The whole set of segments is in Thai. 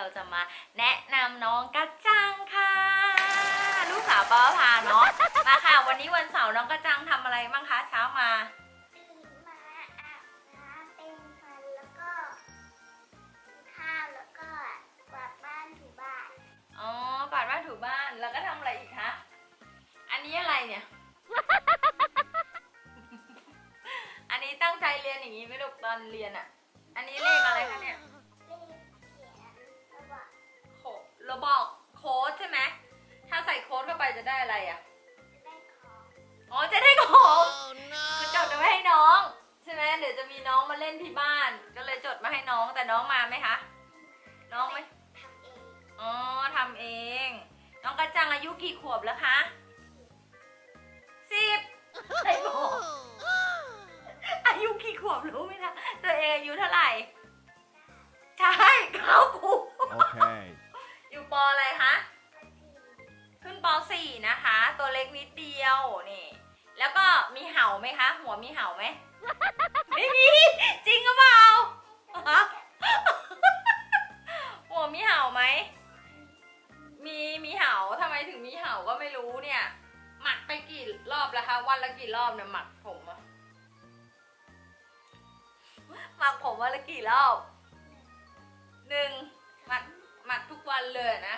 เราจะมาแนะนำน้องกระจังค่ะ ลูกสาวป้าพาเนาะมาค่ะ วันนี้วันเสาร์น้องกระจังทำอะไรบ้างคะเช้ามา ตื่นมาอาบน้ำเป็นฟันแล้วก็กินข้าวแล้วก็กวาดบ้านถูบ้านอ๋อกวาดบ้านถูบ้านแล้วก็ทำอะไรอีกคะ อันนี้อะไรเนี่ย อันนี้ตั้งใจเรียนอย่างนี้ไหม่ลูกตอนเรียนอะอันนี้เลขอะไรคะเนี่ย แต่น้องมาไหมคะ น้องไหมทำเองอ๋อทำเอง น้องกระจังอายุกี่ขวบแล้วคะสิบไม่บอกอายุกี่ขวบรู้ไหมคะตัวเองอายุเท่าไหร่ ใช่เก้าขวบ Okay. อยู่ปออะไรคะก็จริงขึ้นป .4 นะคะ ตัวเล็กนิดเดียวนี่ แล้วก็มีเห่าไหมคะ หัวมีเห่าไหมไม่ รอบแล้วคะ วันละกี่รอบเนี่ยหมักผมอะหมักผมวันละกี่รอบหนึ่งหมักหมักทุกวันเลยนะ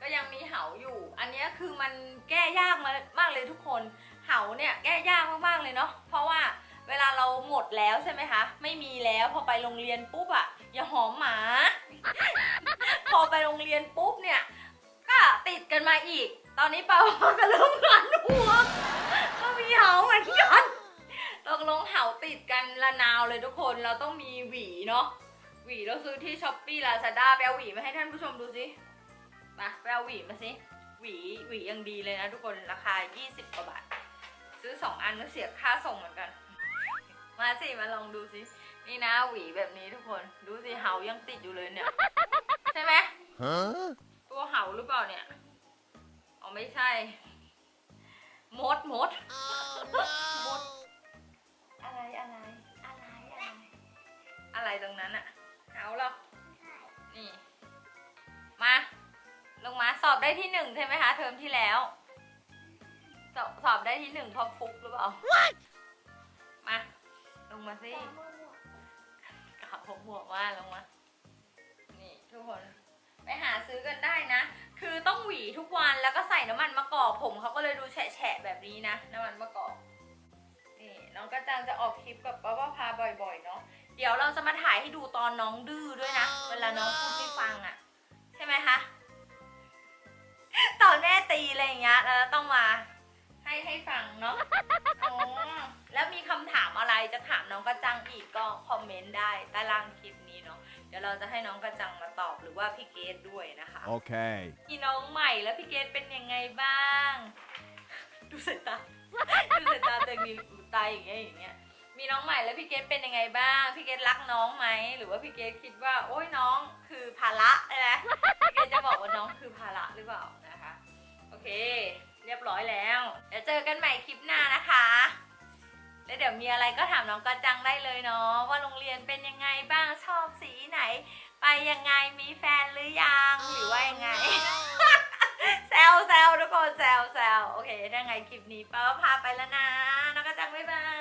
ก็ยังมีเหาอยู่ อันนี้คือมันแก้ยากมามากเลยทุกคน เหาเนี่ยแก้ยากมากๆเลยเนาะ เพราะว่าเวลาเราหมดแล้วใช่ไหมคะ ไม่มีแล้วพอไปโรงเรียนปุ๊บอะอย่าหอมหมา พอไปโรงเรียนปุ๊บเนี่ย ก็ติดกันมาอีก ตอนนี้เปาก็เริ่มหันหัว ดกันละนาวเลยทุกคนเราต้องมีหวีเนาะหวีเราซื้อที่ช้อปปี้ลาซาด้าไปเอาหวีมาให้ท่านผู้ชมดูสิมาไปเอาหวีมาสิหวีหวียังดีเลยนะทุกคนราคา 20กว่าบาท ซื้อ 2 อันก็เสียค่าส่งเหมือนกัน มาสิมาลองดูสินี่นะหวีแบบนี้ทุกคนดูสิเหายังติดอยู่เลยเนี่ย ใช่ไหม Huh? ตัวเหาหรือเปล่าเนี่ยอ๋อไม่ใช่มดมดมด อะไรตรงนั้นอะเอาเหรอใช่นี่ มา ลงมาสอบได้ที่หนึ่งใช่ไหมคะ เทอมที่แล้ว สอบสอบได้ที่หนึ่งเพราะฟุกหรือเปล่า มา ลงมาสิแต่มั่วกับผมบวกว่าลงมา นี่ทุกคน ไปหาซื้อกันได้นะ คือต้องหวีทุกวันแล้วก็ใส่น้ำมันมะกอกผมเขาก็เลยดูแฉะๆแบบนี้นะ น้ำมันมะกอก นี่น้องกระจังจะออกคลิปกับป้าป้าพาบ่อยๆเนาะ เดี๋ยวเราจะมาถ่ายให้ดูตอนน้องดื้อด้วยนะ เวลาน้องพูดไม่ฟังอะ่ะ ใช่ไหมคะ ตอนแม่ตีอะไรอย่างเงี้ยเราต้องมา ให้ให้ฟังเนาะอ๋อแล้วมีคำถามอะไรจะถามน้องกระจังอีกก็คอมเมนต์ได้ใต้ล่างคลิปนี้เนาะเดี๋ยวเราจะให้น้องกระจังมาตอบหรือว่าพี่เกดด้วยนะคะ Okay. พี่น้องใหม่แล้วพี่เกดเป็นยังไงบ้าง ดูสายตา ดูสายตาตัวเองมีตาอย่างเงี้ยอย่างเงี้ย มีน้องใหม่แล้วพี่เกดเป็นยังไงบ้าง พี่เกดรักน้องไหม หรือว่าพี่เกดคิดว่า โอ้ยน้องคือภาระใช่ไหมพี่เกดจะบอกว่าน้องคือภาระหรือเปล่านะคะ โอเค เรียบร้อยแล้ว เดี๋ยวเจอกันใหม่คลิปหน้านะคะ แล้วเดี๋ยวมีอะไรก็ถามน้องกระจังได้เลยเนาะว่าโรงเรียนเป็นยังไงบ้างชอบสีไหน ไปยังไงมีแฟนหรือยัง หรือว่ายังไงแซวแซวทุกคนแซวแซวโอเคถ้าไงคลิปนี้ป้าพาไปแล้วนะน้องกระจังบ๊ายบาย